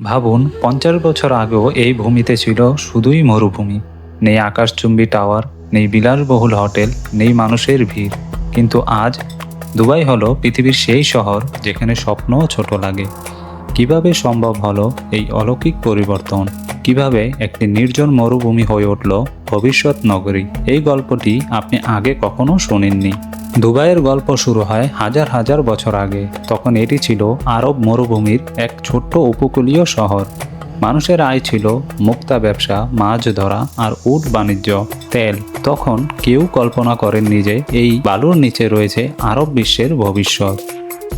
ভাবুন, পঞ্চাশ বছর আগেও এই ভূমিতে ছিল শুধুই মরুভূমি। নেই আকাশচুম্বী টাওয়ার, নেই বিলাসবহুল হোটেল, নেই মানুষের ভিড়। কিন্তু আজ দুবাই হলো পৃথিবীর সেই শহর যেখানে স্বপ্নও ছোট লাগে। কীভাবে সম্ভব হলো এই অলৌকিক পরিবর্তন? কীভাবে একটি নির্জন মরুভূমি হয়ে উঠল ভবিষ্যৎ নগরী? এই গল্পটি আপনি আগে কখনো শোনেননি। দুবাইয়ের গল্প শুরু হয় হাজার হাজার বছর আগে। তখন এটি ছিল আরব মরুভূমির এক ছোট্ট উপকূলীয় শহর। মানুষের আয় ছিল মুক্তা ব্যবসা, মাছ ধরা আর উট বাণিজ্য, তেল। তখন কেউ কল্পনা করেননি যে এই বালুর নিচে রয়েছে আরব বিশ্বের ভবিষ্যৎ।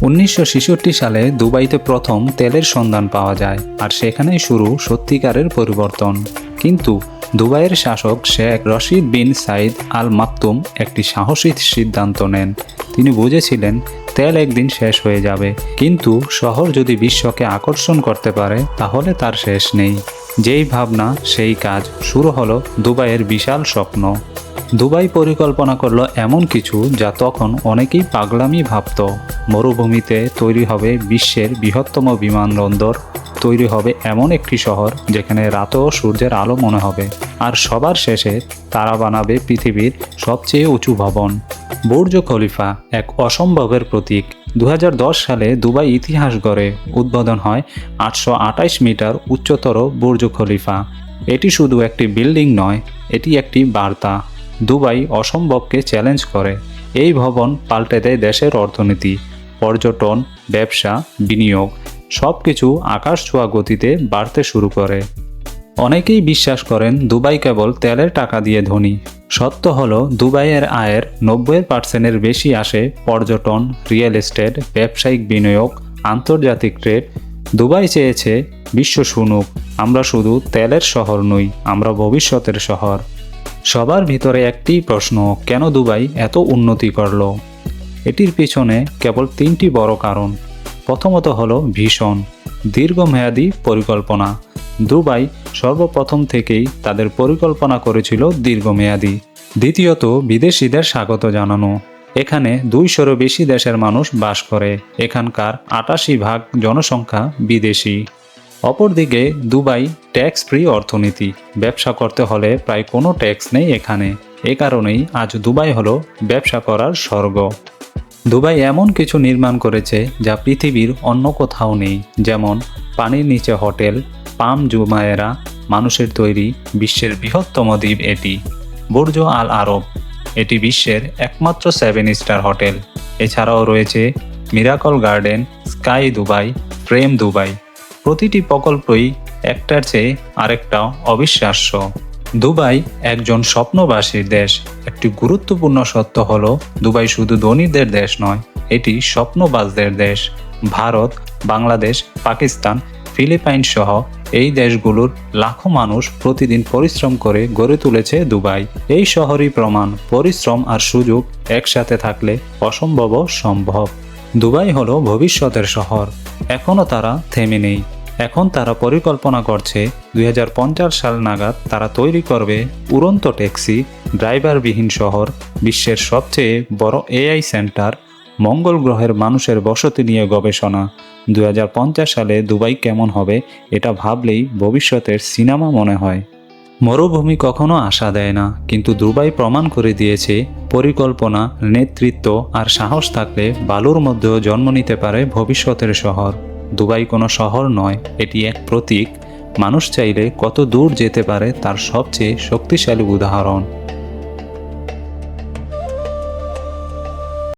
উনিশশো ছেষট্টি সালে দুবাইতে প্রথম তেলের সন্ধান পাওয়া যায় আর সেখানেই শুরু সত্যিকারের পরিবর্তন। কিন্তু দুবাইয়ের শাসক শেখ রশিদ বিন সাইদ আল মাকতুম একটি সাহসী সিদ্ধান্ত নেন। তিনি বুঝেছিলেন, তেল একদিন শেষ হয়ে যাবে। কিন্তু শহর যদি বিশ্বকে আকর্ষণ করতে পারে, তাহলে তার শেষ নেই। যেই ভাবনা, সেই কাজ শুরু হলো দুবাইয়ের বিশাল স্বপ্ন। দুবাই পরিকল্পনা করল এমন কিছু যা তখন অনেকেই পাগলামি ভাবত। মরুভূমিতে তৈরি হবে বিশ্বের বৃহত্তম বিমানবন্দর তৈরি হবে এমন একটি শহর যেখানে রাতেও সূর্যের আলো মনে হবে। আর সবার শেষে তারা বানাবে পৃথিবীর সবচেয়ে উঁচু ভবন। বুর্জ খলিফা এক অসম্ভবের প্রতীক। দু হাজার দশ সালে দুবাই ইতিহাস গড়ে। উদ্বোধন হয় আটশো আঠাশ মিটার উচ্চতর বুর্জ খলিফা। এটি শুধু একটি বিল্ডিং নয়, এটি একটি বার্তা। দুবাই অসম্ভবকে চ্যালেঞ্জ করে। এই ভবন পাল্টে দেয় দেশের অর্থনীতি, পর্যটন, ব্যবসা, বিনিয়োগ। সব কিছু আকাশ ছোঁয়া গতিতে বাড়তে শুরু করে। অনেকেই বিশ্বাস করেন দুবাই কেবল তেলের টাকা দিয়ে ধনী। সত্য হল, দুবাইয়ের আয়ের নব্বই পার্সেন্টের বেশি আসে পর্যটন, রিয়েল এস্টেট, ব্যবসায়িক বিনিয়োগ, আন্তর্জাতিক ট্রেড। দুবাই চেয়েছে বিশ্ব শুনুক আমরা শুধু তেলের শহর নই, আমরা ভবিষ্যতের শহর। সবার ভিতরে একটি প্রশ্ন, কেন দুবাই এত উন্নতি করল? এটির পিছনে কেবল তিনটি বড় কারণ। প্রথমত হলো ভীষণ, দীর্ঘমেয়াদী পরিকল্পনা। দুবাই সর্বপ্রথম থেকেই তাদের পরিকল্পনা করেছিল দীর্ঘমেয়াদী। দ্বিতীয়ত, বিদেশিদের স্বাগত জানানো। এখানে দুইশোরও বেশি দেশের মানুষ বাস করে। এখানকার আটাশি ভাগ জনসংখ্যা বিদেশি। অপরদিকে, দুবাই ট্যাক্স ফ্রি অর্থনীতি। ব্যবসা করতে হলে প্রায় কোনো ট্যাক্স নেই এখানে। এ কারণেই আজ দুবাই হলো ব্যবসা করার স্বর্গ। দুবাই এমন কিছু নির্মাণ করেছে যা পৃথিবীর অন্য কোথাও নেই, যেমন পানির নিচে হোটেল, পাম জুমায়েরা, মানুষের তৈরি বিশ্বের বৃহত্তম দ্বীপ এটি, বুর্জ আল আরব, এটি বিশ্বের একমাত্র সেভেন স্টার হোটেল। এছাড়াও রয়েছে Miracle Garden, Sky Dubai, Prem Dubai. প্রতিটি প্রকল্পই একটার চেয়ে আরেকটা অবিশ্বাস্য। দুবাই একজন স্বপ্নবাসীর দেশ। একটি গুরুত্বপূর্ণ সত্য হল, দুবাই শুধু ধনীদের দেশ নয়, এটি স্বপ্নবাজদের দেশ। ভারত, বাংলাদেশ, পাকিস্তান, ফিলিপাইন সহ এই দেশগুলোর লাখো মানুষ প্রতিদিন পরিশ্রম করে গড়ে তুলেছে দুবাই। এই শহরই প্রমাণ, পরিশ্রম আর সুযোগ একসাথে থাকলে অসম্ভব সম্ভব। দুবাই হলো ভবিষ্যতের শহর এখনও তারা থেমে নেই। এখন তারা পরিকল্পনা করছে দুই হাজার পঞ্চাশ সাল নাগাদ তারা তৈরি করবে উড়ন্ত ট্যাক্সি, ড্রাইভারবিহীন শহর, বিশ্বের সবচেয়ে বড় এআই সেন্টার, মঙ্গল গ্রহের মানুষের বসতি নিয়ে গবেষণা। দু হাজার পঞ্চাশ সালে দুবাই কেমন হবে এটা ভাবলেই ভবিষ্যতের সিনেমা মনে হয়। মরুভূমি কখনো আশা দেয় না, কিন্তু দুবাই প্রমাণ করে দিয়েছে পরিকল্পনা, নেতৃত্ব আর সাহস থাকলে বালুর মধ্যেও জন্ম নিতে পারে ভবিষ্যতের শহর। দুবাই কোনো শহর নয়, এটি এক প্রতীক। মানুষ চাইলে কত দূর যেতে পারে তার সবচেয়ে শক্তিশালী উদাহরণ।